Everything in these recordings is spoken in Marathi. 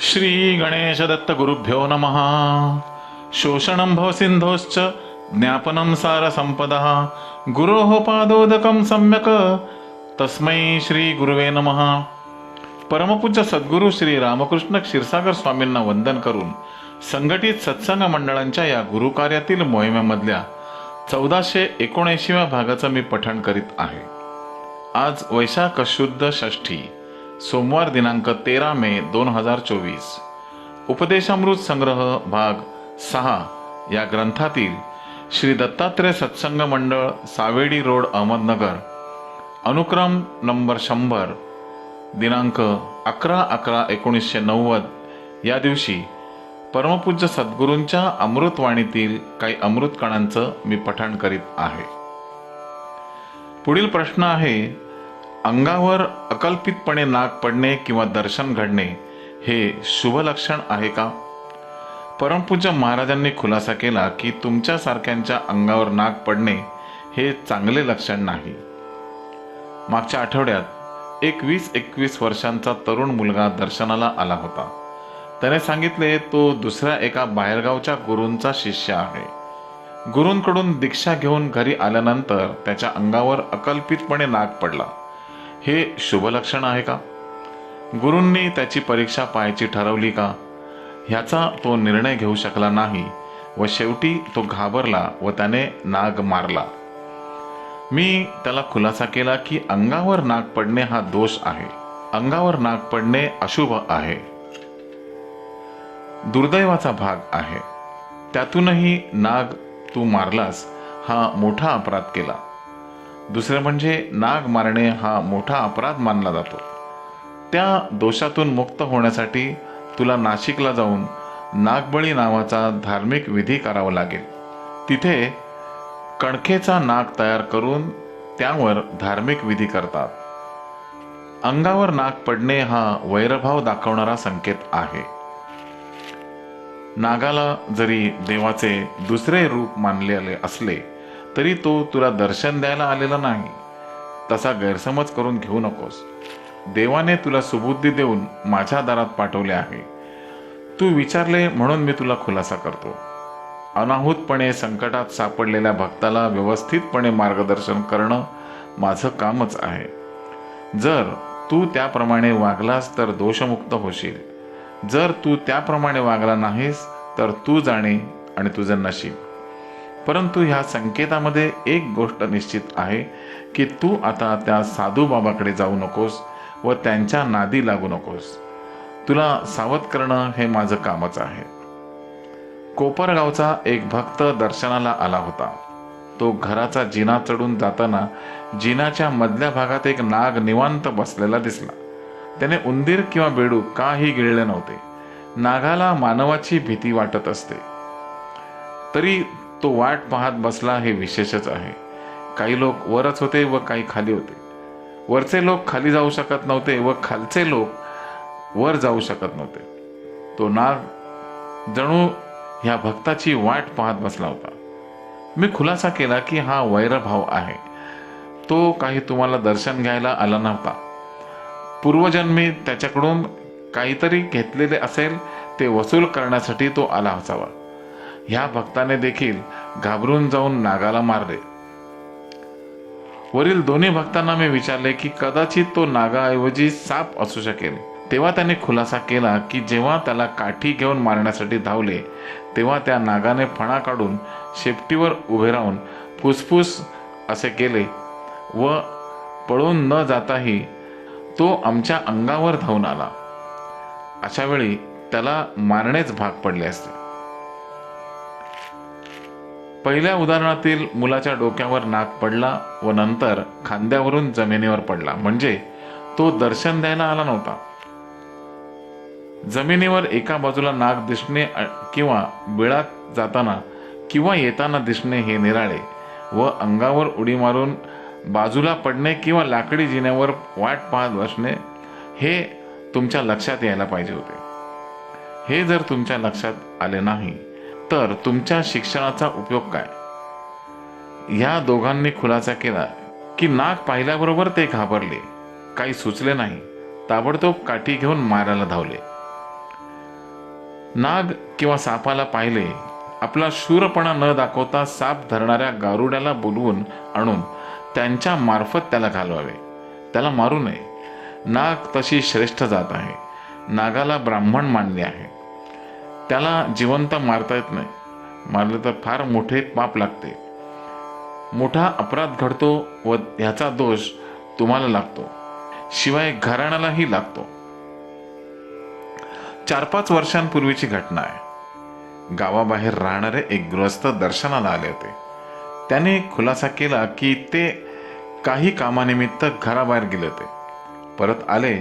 श्री गणेश दत्त गुरुभ्यो नमः। शोषणं भवसिन्धोश्च ज्ञापनं सारसम्पदः। गुरोः पादोदकं सम्यक्। तस्मै श्री गुरुवे नमः। परमपूज्य सद्गुरू श्री रामकृष्ण क्षीरसागर स्वामींना वंदन करून संघटित सत्संग मंडळांच्या या गुरुकार्यातील मोहिमेमधल्या चौदाशे एकोणऐंशीव्या भागाचं मी पठण करीत आहे. आज वैशाख शुद्ध षष्ठी. सोमवार दिनांक तेरा मे दोन हजार चोवीस. उपदेशामृत संग्रह भाग सहा या ग्रंथातील श्री दत्तात्रय सत्संग मंडळ सावेडी रोड अहमदनगर. अनुक्रम नंबर शंभर दिनांक अकरा अकरा एकोणीसशे नव्वद. या दिवशी परमपूज्य सद्गुरूंच्या अमृतवाणीतील काही अमृत कणांचं मी पठण करीत आहे. पुढील प्रश्न आहे अंगावर अकल्पितपणे नाग पडणे किंवा दर्शन घडणे हे शुभ लक्षण आहे का? परमपूज्य महाराजांनी खुलासा केला की तुमच्यासारख्यांच्या अंगावर नाग पडणे हे चांगले लक्षण नाही. मागच्या आठवड्यात एक वीस एकवीस वर्षांचा तरुण मुलगा दर्शनाला आला होता. त्याने सांगितले तो दुसऱ्या एका बाहेरगावच्या गुरूंचा शिष्य आहे. गुरूंकडून दीक्षा घेऊन घरी आल्यानंतर त्याच्या अंगावर अकल्पितपणे नाग पडला. हे शुभ लक्षण आहे का? गुरूंनी त्याची परीक्षा पाहायची ठरवली का? ह्याचा तो निर्णय घेऊ शकला नाही व शेवटी तो घाबरला व त्याने नाग मारला. मी त्याला खुलासा केला की अंगावर नाग पडणे हा दोष आहे. अंगावर नाग पडणे अशुभ आहे. दुर्दैवाचा भाग आहे. त्यातूनही नाग तू मारलास हा मोठा अपराध केला. दुसरं म्हणजे नाग मारणे हा मोठा अपराध मानला जातो. त्या दोषातून मुक्त होण्यासाठी तुला नाशिकला जाऊन नागबळी नावाचा धार्मिक विधी करावा लागेल. तिथे कणखेचा नाग तयार करून त्यावर धार्मिक विधी करतात. अंगावर नाग पडणे हा वैरभाव दाखवणारा संकेत आहे. नागाला जरी देवाचे दुसरे रूप मानलेले असले तरी तो तुला दर्शन द्यायला आलेला नाही. तसा गैरसमज करून घेऊ नकोस. देवाने तुला सुबुद्धी देऊन माझ्या दारात पाठवले आहे. तू विचारले म्हणून मी तुला खुलासा करतो. अनाहूतपणे संकटात सापडलेल्या भक्ताला व्यवस्थितपणे मार्गदर्शन करणं माझं कामच आहे. जर तू त्याप्रमाणे वागलास तर दोषमुक्त होशील. जर तू त्याप्रमाणे वागला नाहीस तर तू जाणे आणि तुझं नशीब. परंतु ह्या संकेतामध्ये एक गोष्ट निश्चित आहे की तू आता त्या साधू बाबाकडे जाऊ नकोस व त्यांच्या नादी लागू नकोस. तुला सावध करणं हे माझं कामच आहे. कोपरगावचा एक भक्त दर्शनाला आला होता. तो घराचा जिना चढून जाताना जिनाच्या मधल्या भागात एक नाग निवांत बसलेला दिसला. त्याने उंदीर किंवा बेडू काही गिळले नव्हते. नागाला मानवाची भीती वाटत असते. तरी तो वाट पाहत बसला हे विशेषच आहे. काही लोक वरच होते व काही खाली होते. वरचे लोक खाली जाऊ शकत नव्हते व खालचे लोक वर जाऊ शकत नव्हते. तो नाग जणू ह्या भक्ताची वाट पाहत बसला होता. मी खुलासा केला की हा वैरभाव आहे. तो काही तुम्हाला दर्शन घ्यायला आला नव्हता. पूर्वजन्मी त्याच्याकडून काहीतरी घेतलेले असेल ते वसूल करण्यासाठी तो आला असावा. ह्या भक्ताने देखील घाबरून जाऊन नागाला मारले. वरील दोन्ही भक्तांना मी विचारले की कदाचित तो नागाऐवजी साप असू शकेल. तेव्हा त्याने खुलासा केला की जेव्हा त्याला काठी घेऊन मारण्यासाठी धावले तेव्हा त्या नागाने फणा काढून शेपटीवर उभे राहून फुसफुस असे केले व पळून न जाताही तो आमच्या अंगावर धावून आला. अशावेळी त्याला मारणेच भाग पडले असते. पहिल्या उदाहरणातील मुलाच्या डोक्यावर नाक पडला व नंतर खांद्यावरून जमिनीवर पडला. म्हणजे तो दर्शन द्यायला आला नव्हता. जमिनीवर एका बाजूला नाक दिसणे किंवा बिळात जाताना किंवा येताना दिसणे हे निराळे व अंगावर उडी मारून बाजूला पडणे किंवा लाकडी जिन्यावर वाट पाहत बसणे हे तुमच्या लक्षात यायला पाहिजे होते. हे जर तुमच्या लक्षात आले नाही तर तुमच्या शिक्षणाचा उपयोग काय? ह्या दोघांनी खुलासा केला की नाग पाहिल्याबरोबर ते घाबरले. काही सुचले नाही. ताबडतोब काठी घेऊन मारायला धावले. नाग किंवा सापाला पाहिले. आपला शूरपणा न दाखवता साप धरणाऱ्या गारुड्याला बोलवून आणून त्यांच्या मार्फत त्याला घालवावे. त्याला मारू नये. नाग तशी श्रेष्ठ जात आहे. नागाला ब्राह्मण मानले आहे. त्याला जिवंत मारता येत नाही. मारलं तर फार मोठे पाप लागते. मोठा अपराध घडतो व ह्याचा दोष तुम्हाला लागतो. शिवाय घराण्यालाही लागतो. चार पाच वर्षांपूर्वीची घटना आहे. गावाबाहेर राहणारे एक गृहस्थ दर्शनाला आले होते. त्याने खुलासा केला की ते काही कामानिमित्त घराबाहेर गेले होते. परत आले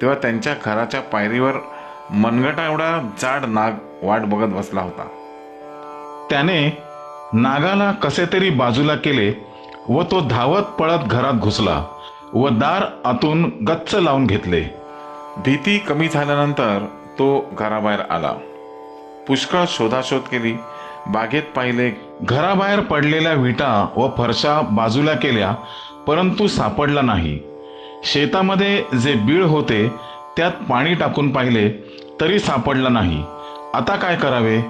तेव्हा त्यांच्या घराच्या पायरीवर मनगटा एवढा जाड नाग वाट बघत बसला होता. त्याने नागाला कसे तरी बाजूला केले व तो धावत पळत घरात घुसला व दार आतून गच्च लावून घेतले. भीती कमी झाल्यानंतर तो घराबाहेर आला. पुष्कळ शोधाशोध केली. बागेत पाहिले घराबाहेर पडलेल्या विटा व फरशा बाजूला केल्या परंतु सापडला नाही. शेतामध्ये जे बीळ होते त्यात पाणी टाकून पाहिले तरी सापडला नाही. आता काय करावे?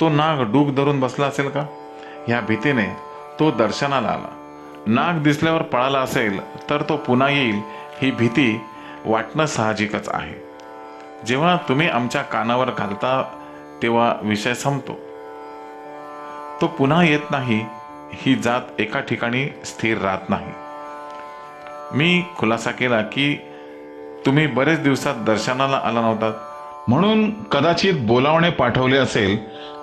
तो नाग डूक धरून बसला असेल का? ह्या भीतीने तो दर्शनाला आला. नाग दिसल्यावर पळाला असेल तर तो पुन्हा येईल ही भीती वाटणं साहजिकच आहे. जेव्हा तुम्ही आमच्या कानावर घालता तेव्हा विषय संपतो. तो पुन्हा येत नाही ही जात एका ठिकाणी स्थिर राहत नाही. मी खुलासा केला की तुम्ही बरेच दिवसात दर्शनाला आला नव्हतात म्हणून कदाचित बोलावणे पाठवले असेल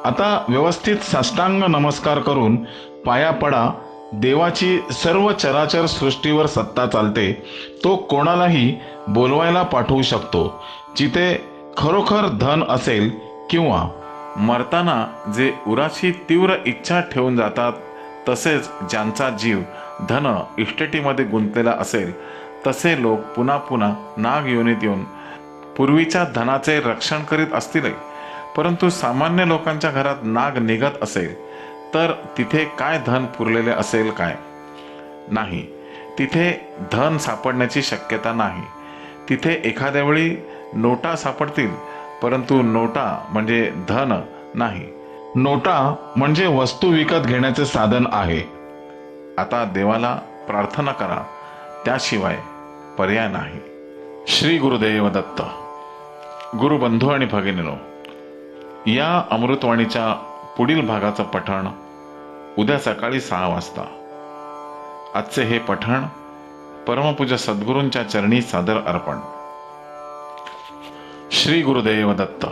आता व्यवस्थित साष्टांग नमस्कार करून पाया पडा. देवाची सर्व चराचर सृष्टीवर सत्ता चालते. तो कोणालाही बोलवायला पाठवू शकतो. जिथे खरोखर धन असेल किंवा मरताना जे उराची तीव्र इच्छा ठेवून जातात तसेच ज्यांचा जीव धन इष्टटीमध्ये गुंतलेला असेल तसे लोक पुन्हा पुन्हा नाग योनीत येऊन पूर्वीच्या धनाचे रक्षण करीत असतीलही. परंतु सामान्य लोकांच्या घरात नाग निघत असेल तर तिथे काय धन पुरलेले असेल काय? नाही. तिथे धन सापडण्याची शक्यता नाही. तिथे एखाद्या वेळी नोटा सापडतील परंतु नोटा म्हणजे धन नाही. नोटा म्हणजे वस्तू विकत घेण्याचे साधन आहे. आता देवाला प्रार्थना करा. त्याशिवाय पर्याय नाही. श्री गुरुदेव दत्त गुरुबंधू आणि भगिनीनो या अमृतवाणीच्या पुढील भागाचं पठण उद्या सकाळी सहा वाजता. आजचे हे पठण परमपूज्य सद्गुरूंच्या चरणी सादर अर्पण. श्री गुरुदेव दत्त